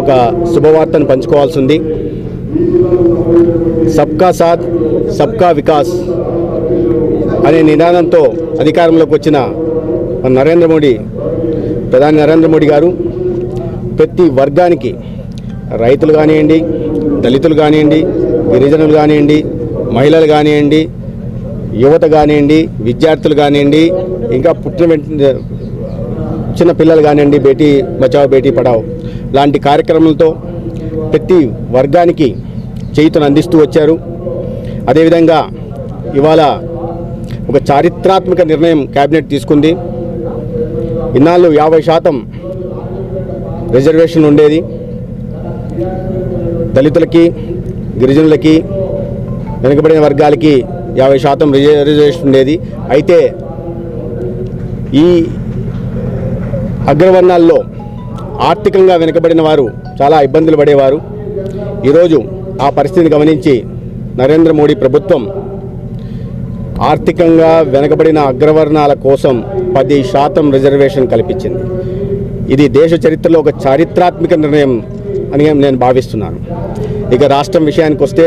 ఒక శుభవార్తను పంచుకోవాల్సి ఉంది సబ్కా సాత్ సబ్కా వికాస్ అనే నినాదంతో అధికారంలోకి వచ్చిన నరేంద్ర మోడీ ప్రధాని నరేంద్ర మోడీ గారు ప్రతి వర్గానికి రైతులు కానివ్వండి దళితులు కానివ్వండి గిరిజనులు కానివ్వండి మహిళలు కానివ్వండి యువత కానివ్వండి విద్యార్థులు కానివ్వండి ఇంకా పుట్టిన చిన్నపిల్లలు చిన్న పిల్లలు కానివ్వండి బేటీ బచావ్ బేటీ పడావ్ లాంటి కార్యక్రమాలతో ప్రతి వర్గానికి చేయుతను అందిస్తూ వచ్చారు. అదేవిధంగా ఇవాళ ఒక చారిత్రాత్మక నిర్ణయం కేబినెట్ తీసుకుంది. ఇన్నాళ్ళు యాభై శాతం రిజర్వేషన్ ఉండేది. దళితులకి గిరిజనులకి వెనుకబడిన వర్గాలకి యాభై శాతం రిజర్వేషన్ ఉండేది. అయితే ఈ అగ్రవర్ణాల్లో ఆర్థికంగా వెనుకబడిన వారు చాలా ఇబ్బందులు పడేవారు. ఈరోజు ఆ పరిస్థితిని గమనించి నరేంద్ర మోడీ ప్రభుత్వం ఆర్థికంగా వెనుకబడిన అగ్రవర్ణాల కోసం పది శాతం రిజర్వేషన్ కల్పించింది. ఇది దేశ చరిత్రలో ఒక చారిత్రాత్మక నిర్ణయం అని నేను భావిస్తున్నాను. ఇక రాష్ట్రం విషయానికి వస్తే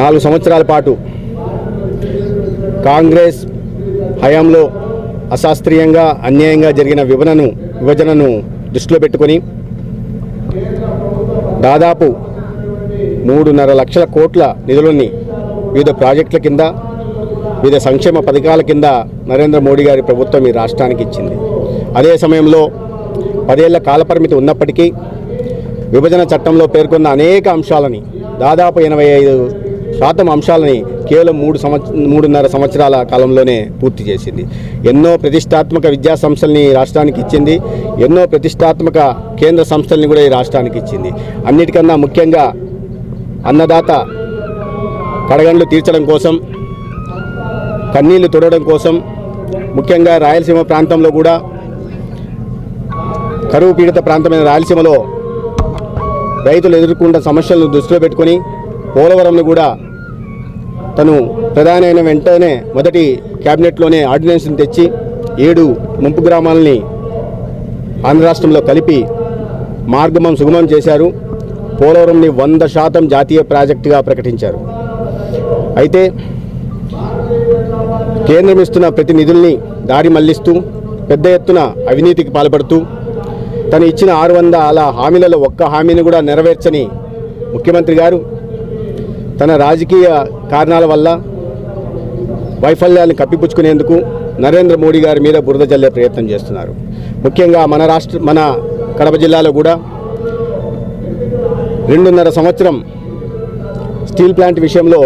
నాలుగు సంవత్సరాల పాటు కాంగ్రెస్ హయాంలో అశాస్త్రీయంగా అన్యాయంగా జరిగిన విభజనను విభజనను దృష్టిలో పెట్టుకొని దాదాపు మూడున్నర లక్షల కోట్ల నిధులని వివిధ ప్రాజెక్టుల కింద వివిధ సంక్షేమ పథకాల కింద నరేంద్ర మోడీ గారి ప్రభుత్వం ఈ రాష్ట్రానికి ఇచ్చింది. అదే సమయంలో పదేళ్ళ కాలపరిమితి ఉన్నప్పటికీ విభజన చట్టంలో పేర్కొన్న అనేక అంశాలని దాదాపు ఎనభై ఐదు శాతం అంశాలని కేవలం మూడు సంవత్సరం మూడున్నర సంవత్సరాల కాలంలోనే పూర్తి చేసింది. ఎన్నో ప్రతిష్టాత్మక విద్యా సంస్థల్ని ఈ రాష్ట్రానికి ఇచ్చింది. ఎన్నో ప్రతిష్టాత్మక కేంద్ర సంస్థల్ని కూడా ఈ రాష్ట్రానికి ఇచ్చింది. అన్నిటికన్నా ముఖ్యంగా అన్నదాత కడగండ్లు తీర్చడం కోసం కన్నీళ్ళు తుడవడం కోసం ముఖ్యంగా రాయలసీమ ప్రాంతంలో కూడా కరువు పీడిత ప్రాంతమైన రాయలసీమలో రైతులు ఎదుర్కొంటున్న సమస్యలను దృష్టిలో పెట్టుకొని పోలవరంను కూడా తను ప్రధాని అయిన వెంటనే మొదటి క్యాబినెట్లోనే ఆర్డినెన్స్ని తెచ్చి ఏడు ముంపు గ్రామాలని ఆంధ్ర రాష్ట్రంలో కలిపి మార్గమం సుగమం చేశారు. పోలవరంని వంద శాతం జాతీయ ప్రాజెక్టుగా ప్రకటించారు. అయితే కేంద్రం ఇస్తున్న ప్రతి నిధుల్ని దారి మళ్ళిస్తూ పెద్ద ఎత్తున అవినీతికి పాల్పడుతూ తను ఇచ్చిన ఆరు వందల హామీలలో ఒక్క హామీని కూడా నెరవేర్చని ముఖ్యమంత్రి గారు తన రాజకీయ కారణాల వల్ల వైఫల్యాన్ని కప్పిపుచ్చుకునేందుకు నరేంద్ర మోడీ గారి మీద బురద జల్లే ప్రయత్నం చేస్తున్నారు. ముఖ్యంగా మన రాష్ట్ర మన కడప జిల్లాలో కూడా రెండున్నర సంవత్సరం స్టీల్ ప్లాంట్ విషయంలో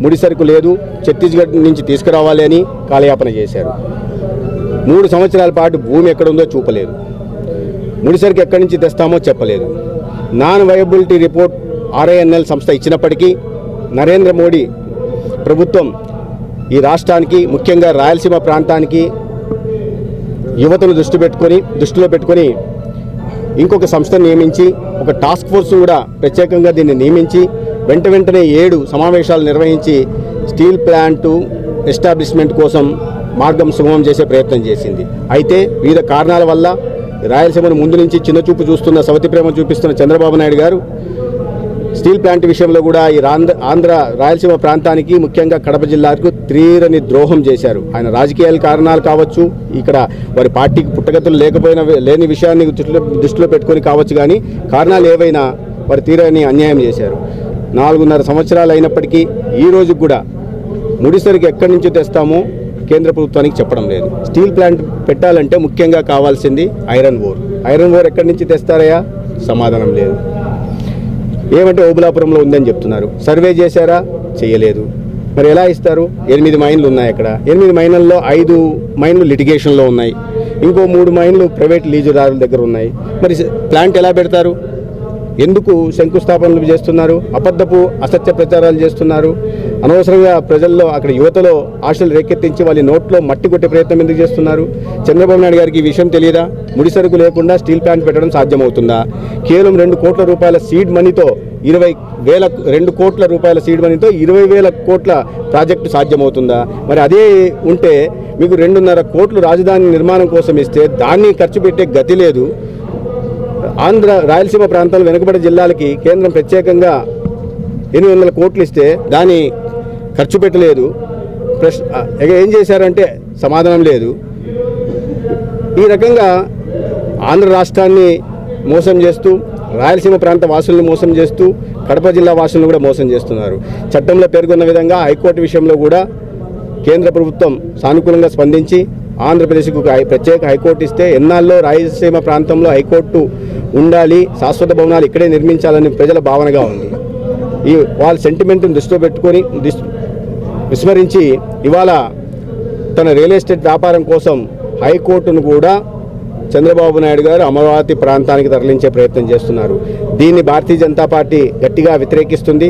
ముడిసరుకు లేదు. ఛత్తీస్గఢ్ నుంచి తీసుకురావాలి అని కాలయాపన చేశారు. మూడు సంవత్సరాల పాటు భూమి ఎక్కడుందో చూపలేదు. ముడిసరుకు ఎక్కడి నుంచి తెస్తామో చెప్పలేదు. నాన్ వయబిలిటీ రిపోర్ట్ ఆర్ఐఎన్ఎల్ సంస్థ ఇచ్చినప్పటికీ నరేంద్ర మోడీ ప్రభుత్వం ఈ రాష్ట్రానికి ముఖ్యంగా రాయలసీమ ప్రాంతానికి యువతను దృష్టి పెట్టుకొని దృష్టిలో పెట్టుకొని ఇంకొక సంస్థను నియమించి ఒక టాస్క్ ఫోర్స్ కూడా ప్రత్యేకంగా దీన్ని నియమించి వెంట వెంటనే ఏడు సమావేశాలు నిర్వహించి స్టీల్ ప్లాంటు ఎస్టాబ్లిష్మెంట్ కోసం మార్గం సుగమం చేసే ప్రయత్నం చేసింది. అయితే వివిధ కారణాల వల్ల రాయలసీమను ముందు నుంచి చిన్నచూపు చూస్తున్న సవతి ప్రేమ చూపిస్తున్న చంద్రబాబు నాయుడు గారు స్టీల్ ప్లాంట్ విషయంలో కూడా ఈ ఆంధ్ర ఆంధ్ర రాయలసీమ ప్రాంతానికి ముఖ్యంగా కడప జిల్లాకు తీరని ద్రోహం చేశారు. ఆయన రాజకీయాల కారణాలు కావచ్చు ఇక్కడ వారి పార్టీకి పుట్టగతులు లేకపోయిన లేని విషయాన్ని దృష్టిలో దృష్టిలో పెట్టుకొని కావచ్చు కానీ కారణాలు ఏవైనా వారి తీరని అన్యాయం చేశారు. నాలుగున్నర సంవత్సరాలు అయినప్పటికీ ఈ రోజు కూడా ముడిసరికి ఎక్కడి నుంచి తెస్తామో కేంద్ర ప్రభుత్వానికి చెప్పడం లేదు. స్టీల్ ప్లాంట్ పెట్టాలంటే ముఖ్యంగా కావాల్సింది ఐరన్ ఓర్. ఐరన్ ఓర్ ఎక్కడి నుంచి తెస్తారయ్యా? సమాధానం లేదు. ఏమంటే ఓబులాపురంలో ఉందని చెప్తున్నారు. సర్వే చేశారా? చేయలేదు. మరి ఎలా ఇస్తారు? ఎనిమిది మైన్లు ఉన్నాయి అక్కడ. ఎనిమిది మైన్లలో ఐదు మైన్లు లిటిగేషన్లో ఉన్నాయి. ఇంకో మూడు మైన్లు ప్రైవేట్ లీజుదారుల దగ్గర ఉన్నాయి. మరి ప్లాంట్ ఎలా పెడతారు? ఎందుకు శంకుస్థాపనలు చేస్తున్నారు? అబద్ధపు అసత్య ప్రచారాలు చేస్తున్నారు? అనవసరంగా ప్రజల్లో అక్కడ యువతలో ఆశలు రేకెత్తించి వాళ్ళ నోట్లో మట్టి కొట్టే ప్రయత్నం ఎందుకు చేస్తున్నారు? చంద్రబాబు నాయుడు గారికి ఈ విషయం తెలియదా? ముడి సరుకు లేకుండా స్టీల్ ప్లాంట్ పెట్టడం సాధ్యమవుతుందా? కేవలం రెండు కోట్ల రూపాయల సీడ్ మనీతో ఇరవై వేల రెండు కోట్ల రూపాయల సీడ్ మనీతో ఇరవై వేల కోట్ల ప్రాజెక్టు సాధ్యమవుతుందా? మరి అదే ఉంటే మీకు రెండున్నర కోట్లు రాజధాని నిర్మాణం కోసం ఇస్తే దాన్ని ఖర్చు పెట్టే గతి లేదు. ఆంధ్ర రాయలసీమ ప్రాంతాలు వెనుకబడి జిల్లాలకి కేంద్రం ప్రత్యేకంగా ఎనిమిది వందల కోట్లు ఇస్తే దాన్ని ఖర్చు పెట్టలేదు. ప్రశ్న ఏం చేశారంటే సమాధానం లేదు. ఈ రకంగా ఆంధ్ర రాష్ట్రాన్ని మోసం చేస్తూ రాయలసీమ ప్రాంత వాసులను మోసం చేస్తూ కడప జిల్లా వాసులను కూడా మోసం చేస్తున్నారు. చట్టంలో పేర్కొన్న విధంగా హైకోర్టు విషయంలో కూడా కేంద్ర ప్రభుత్వం సానుకూలంగా స్పందించి ఆంధ్రప్రదేశ్కు ఒక ప్రత్యేక హైకోర్టు ఇస్తే ఎన్నాళ్ళలో రాయలసీమ ప్రాంతంలో హైకోర్టు ఉండాలి శాశ్వత భవనాలు ఇక్కడే నిర్మించాలని ప్రజల భావనగా ఉంది. ఈ వాళ్ళ సెంటిమెంట్ని దృష్టిలో పెట్టుకొని విస్మరించి ఇవాళ తన రియల్ ఎస్టేట్ వ్యాపారం కోసం హైకోర్టును కూడా చంద్రబాబు నాయుడు గారు అమరావతి ప్రాంతానికి తరలించే ప్రయత్నం చేస్తున్నారు. దీన్ని భారతీయ జనతా పార్టీ గట్టిగా వ్యతిరేకిస్తుంది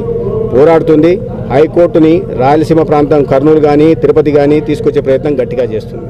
పోరాడుతుంది. హైకోర్టుని రాయలసీమ ప్రాంతం కర్నూలు కానీ తిరుపతి కానీ తీసుకొచ్చే ప్రయత్నం గట్టిగా చేస్తుంది.